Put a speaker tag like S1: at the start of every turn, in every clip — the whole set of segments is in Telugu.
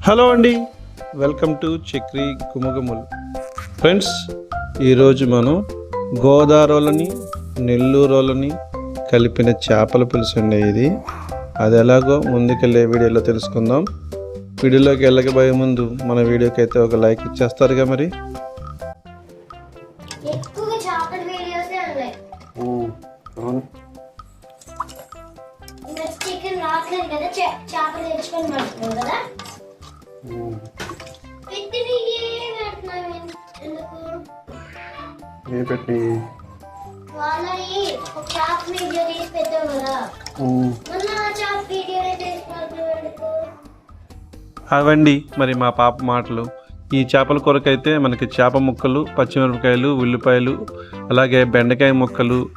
S1: హలో అండి. Welcome to Chakri Gumagumulu. Friends ఈరోజు మనం గోదావరిని నెల్లూరులని కలిపిన చేపల పులుసు అండి ఇది. అది ఎలాగో ముందుకెళ్ళే వీడియోలో తెలుసుకుందాం. వీడియోలోకి వెళ్ళకపోయే ముందు మన వీడియోకి అయితే ఒక లైక్ ఇచ్చేస్తారుగా మరి?
S2: చేపల చికెన్ రావట్లేదు కదా తెచ్చుకొని పడుతున్నాం కదా? పడుతున్నాం ఎందుకు
S1: అవండి మరి మా పాప మాటలు. ఈ చేపల కూరకైతే మనకి చేప ముక్కలు పచ్చిమిరపకాయలు ఉల్లిపాయలు అలాగే బెండకాయ ముక్కలు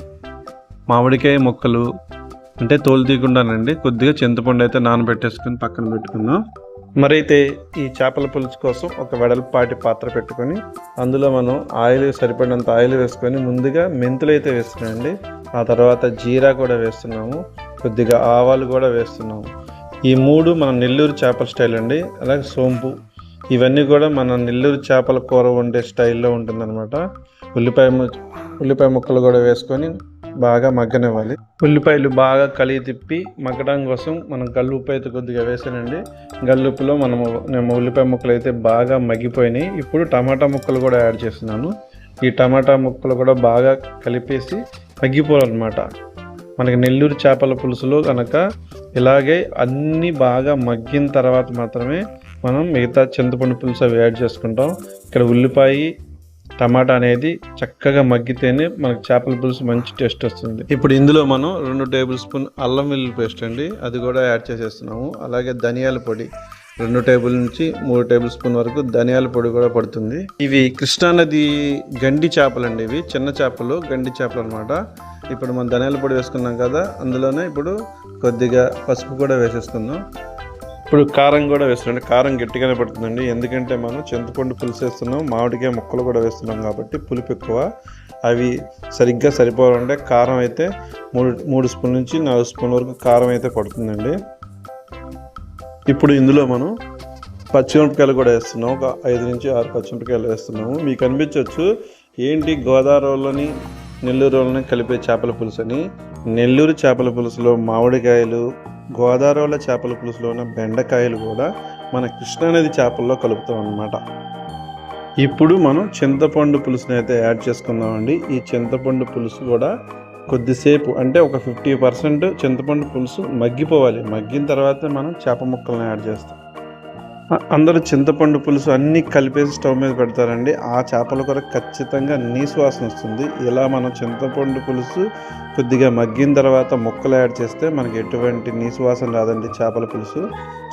S1: మామిడికాయ ముక్కలు అంటే తోలు తీయకుండానండి. కొద్దిగా చింతపండు అయితే నానబెట్టేసుకుని పక్కన పెట్టుకుందాం. మరైతే ఈ చేపల పులుసు కోసం ఒక వెడల్పాటి పాత్ర పెట్టుకొని అందులో మనం ఆయిల్ సరిపడినంత ఆయిల్ వేసుకొని ముందుగా మెంతులు అయితే వేస్తున్నామండి. ఆ తర్వాత జీరా కూడా వేస్తున్నాము. కొద్దిగా ఆవాలు కూడా వేస్తున్నాము. ఈ మూడు మన నెల్లూరు చేపల స్టైల్ అండి. అలాగే సోంపు. ఇవన్నీ కూడా మన నెల్లూరు చేపల కూర వండే స్టైల్లో ఉంటుందన్నమాట. ఉల్లిపాయ ఉల్లిపాయ ముక్కలు కూడా వేసుకొని బాగా మగ్గనివ్వాలి. ఉల్లిపాయలు బాగా కలిగి తిప్పి మగ్గడం కోసం మనం గల్లుప్పు అయితే కొద్దిగా వేసానండి. గల్లుప్పులో మనము ఉల్లిపాయ ముక్కలు అయితే బాగా మగ్గిపోయినాయి. ఇప్పుడు టమాటా ముక్కలు కూడా యాడ్ చేస్తున్నాను. ఈ టమాటా ముక్కలు కూడా బాగా కలిపేసి మగ్గిపోవాలన్నమాట. మనకి నెల్లూరు చేపల పులుసులో కనుక ఇలాగే అన్నీ బాగా మగ్గిన తర్వాత మాత్రమే మనం మిగతా చింతపండు పులుసు అవి యాడ్ చేసుకుంటాం. ఇక్కడ ఉల్లిపాయ టమాటా అనేది చక్కగా మగ్గితేనే మనకు చేపల పులుసు మంచి టేస్ట్ వస్తుంది. ఇప్పుడు ఇందులో మనం రెండు టేబుల్ స్పూన్ అల్లం వెల్లుల్లి పేస్ట్ అండి. అది కూడా యాడ్ చేసేస్తున్నాము. అలాగే ధనియాల పొడి రెండు టేబుల్ నుంచి మూడు టేబుల్ స్పూన్ వరకు ధనియాల పొడి కూడా పడుతుంది. ఇవి కృష్ణానది గండి చేపలు అండి ఇవి. చిన్న చేపలు గండి చేపలు అనమాట ఇప్పుడు మనం ధనియాల పొడి వేసుకున్నాం కదా అందులోనే ఇప్పుడు కొద్దిగా పసుపు కూడా వేసేసుకుందాం. ఇప్పుడు కారం కూడా వేస్తున్నాం. కారం గట్టిగానే పడుతుందండి. ఎందుకంటే మనం చింతపండు పులుసు వేస్తున్నాం మామిడికాయ ముక్కలు కూడా వేస్తున్నాం కాబట్టి పులుపు ఎక్కువ. అవి సరిగ్గా సరిపోవాలంటే కారం అయితే మూడు మూడు స్పూన్ నుంచి నాలుగు స్పూన్ వరకు కారం అయితే పడుతుందండి. ఇప్పుడు ఇందులో మనం పచ్చిమిరపకాయలు కూడా వేస్తున్నాం. ఒక ఐదు నుంచి ఆరు పచ్చిమిరపకాయలు వేస్తున్నాము. మీకు అనిపించవచ్చు ఏంటి గోదావరిలోని నెల్లూరులోని కలిపే చేపల పులుసు అని నెల్లూరు చేపల పులుసులో మామిడికాయలు గోదావరిలో చేపల పులుసులో ఉన్న బెండకాయలు కూడా మన కృష్ణానది చేపల్లో కలుపుతాం అన్నమాట. ఇప్పుడు మనం చింతపండు పులుసుని అయితే యాడ్ చేసుకుందామండి. ఈ చింతపండు పులుసు కూడా కొద్దిసేపు అంటే ఒక ఫిఫ్టీ పర్సెంట్ చింతపండు పులుసు మగ్గిపోవాలి. మగ్గిన తర్వాత మనం చేప ముక్కలను యాడ్ చేస్తాం. అందరూ చింతపండు పులుసు అన్నీ కలిపేసి స్టవ్ మీద పెడతారండి. ఆ చేపల కూర ఖచ్చితంగా నీసు వాసన వస్తుంది. ఇలా మనం చింతపండు పులుసు కొద్దిగా మగ్గిన తర్వాత ముక్కలు యాడ్ చేస్తే మనకి ఎటువంటి నీసు వాసన రాదండి చేపల పులుసు.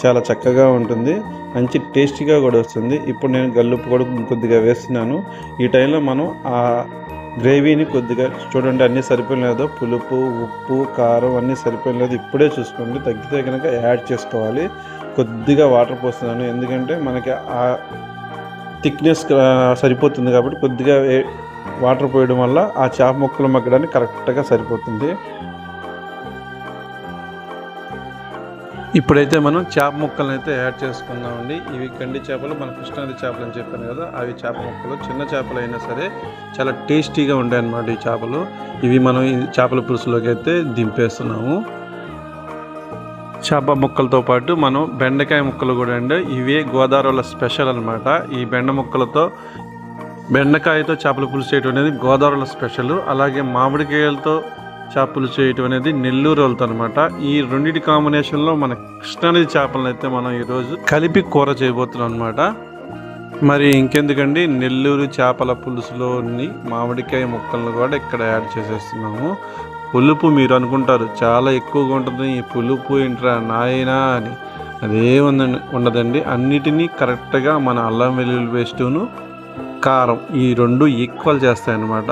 S1: చాలా చక్కగా ఉంటుంది. మంచి టేస్టీగా కూడా వస్తుంది. ఇప్పుడు నేను గల్లుప్పు కూడా కొద్దిగా వేస్తున్నాను. ఈ టైంలో మనం ఆ గ్రేవీని కొద్దిగా చూడండి అన్నీ సరిపోలేదో పులుపు ఉప్పు కారం అన్నీ సరిపోలేదు ఇప్పుడే చూసుకోండి. తగ్గితే కనుక యాడ్ చేసుకోవాలి. కొద్దిగా వాటర్ పోస్తున్నాను ఎందుకంటే మనకి ఆ థిక్నెస్ సరిపోతుంది కాబట్టి కొద్దిగా వాటర్ పోయడం వల్ల ఆ చేప ముక్కలు మగ్గడానికి కరెక్ట్గా సరిపోతుంది. ఇప్పుడైతే మనం చేప ముక్కలను అయితే యాడ్ చేసుకుందామండి. ఇవి కండి చేపలు మన కృష్ణాది చేపలు అని చెప్పాను కదా అవి చేప ముక్కలు. చిన్న చేపలు అయినా సరే చాలా టేస్టీగా ఉంటాయి అన్నమాట ఈ చేపలు. ఇవి మనం ఈ చేపల పులుసులోకి అయితే దింపేస్తున్నాము. చేప ముక్కలతో పాటు మనం బెండకాయ ముక్కలు కూడా అండి. ఇవే గోదావరిలో స్పెషల్ అనమాట ఈ బెండ ముక్కలతో బెండకాయతో చేపల పులుసు చేయటం అనేది గోదావరిలో స్పెషల్. అలాగే మామిడికాయలతో చేపలు చేయటం అనేది నెల్లూరు వాళ్ళతో అనమాట ఈ రెండింటి కాంబినేషన్లో మన కృష్ణానది చేపలను అయితే మనం ఈరోజు కలిపి కూర చేయబోతున్నాం అనమాట మరి ఇంకెందుకండి నెల్లూరు చేపల పులుసులోని మామిడికాయ ముక్కలను కూడా ఇక్కడ యాడ్ చేసేస్తున్నాము. పులుపు మీరు అనుకుంటారు. చాలా ఎక్కువగా ఉంటుంది. ఈ పులుపు ఏంట్రా నాయనా అని. అదేముందండి ఉండదండి. అన్నిటినీ కరెక్ట్గా మన అల్లం వెల్లుల్లి పేస్టును కారం ఈ రెండు ఈక్వల్ చేస్తాయన్నమాట.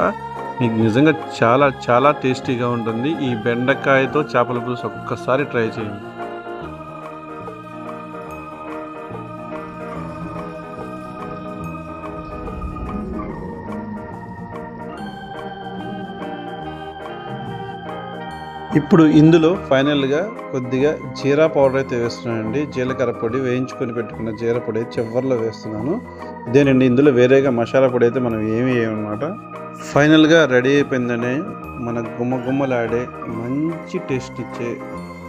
S1: మీకు నిజంగా చాలా చాలా టేస్టీగా ఉంటుంది. ఈ బెండకాయతో చేపల పులుసు ఒక్కసారి ట్రై చేయండి. ఇప్పుడు ఇందులో ఫైనల్గా కొద్దిగా జీరా పౌడర్ అయితే వేస్తున్నానండి. జీలకర్ర పొడి వేయించుకొని పెట్టుకున్న జీరా పొడి చివరిలో వేస్తున్నాను. ఇదేనండి ఇందులో వేరేగా మసాలా పొడి అయితే మనం ఏమి వేయమన్నమాట. ఫైనల్గా రెడీ అయిపోయిందని మన గుమ్మ గుమ్మలాడే మంచి టేస్ట్ ఇచ్చే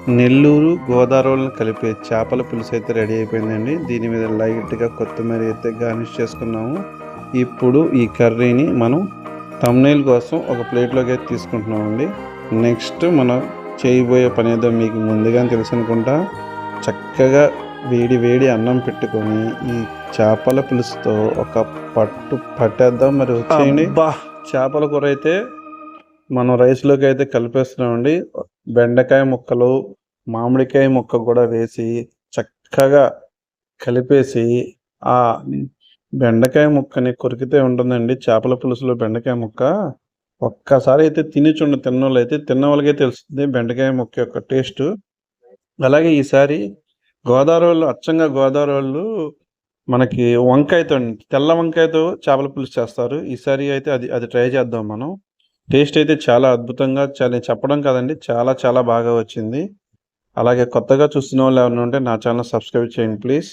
S1: నెల్లూరు గోదావరిని కలిపే చేపల పులుసు అయితే రెడీ అయిపోయిందండి. దీని మీద లైట్గా కొత్తిమీర అయితే గార్నిష్ చేసుకున్నాము. ఇప్పుడు ఈ కర్రీని మనం తమ్నైల్ కోసం ఒక ప్లేట్లోకి అయితే తీసుకుంటున్నామండి. నెక్స్ట్ మనం చేయబోయే పని ఏదో మీకు ముందుగానే తెలుసు అనుకుంటా. చక్కగా వేడి వేడి అన్నం పెట్టుకొని ఈ చేపల పులుసుతో ఒక పట్టు పట్టేద్దాం మరి వచ్చేయండి. చేపల కూర అయితే మనం రైస్లోకి అయితే కలిపేస్తున్నామండి. బెండకాయ ముక్కలు మామిడికాయ ముక్క కూడా వేసి చక్కగా కలిపేసి ఆ బెండకాయ ముక్కని కొరికితే ఉంటుందండి. చేపల పులుసులో బెండకాయ ముక్క. ఒక్కసారి అయితే తిని చూడండి తిన్న వాళ్ళు అయితే తిన్న వాళ్ళకే తెలుస్తుంది బెండకాయ ముక్క యొక్క టేస్ట్. అలాగే ఈసారి గోదావరి వాళ్ళు అచ్చంగా గోదావరి వాళ్ళు మనకి వంకాయతో తెల్ల వంకాయతో చేపల పులుసు చేస్తారు. ఈసారి అయితే అది అది ట్రై చేద్దాం మనం. టేస్ట్ అయితే చాలా అద్భుతంగా నేను చెప్పడం కాదండి చాలా చాలా బాగా వచ్చింది. అలాగే కొత్తగా చూస్తున్న వాళ్ళు ఎవరైనా ఉంటే నా ఛానల్ సబ్స్క్రైబ్ చేయండి ప్లీజ్.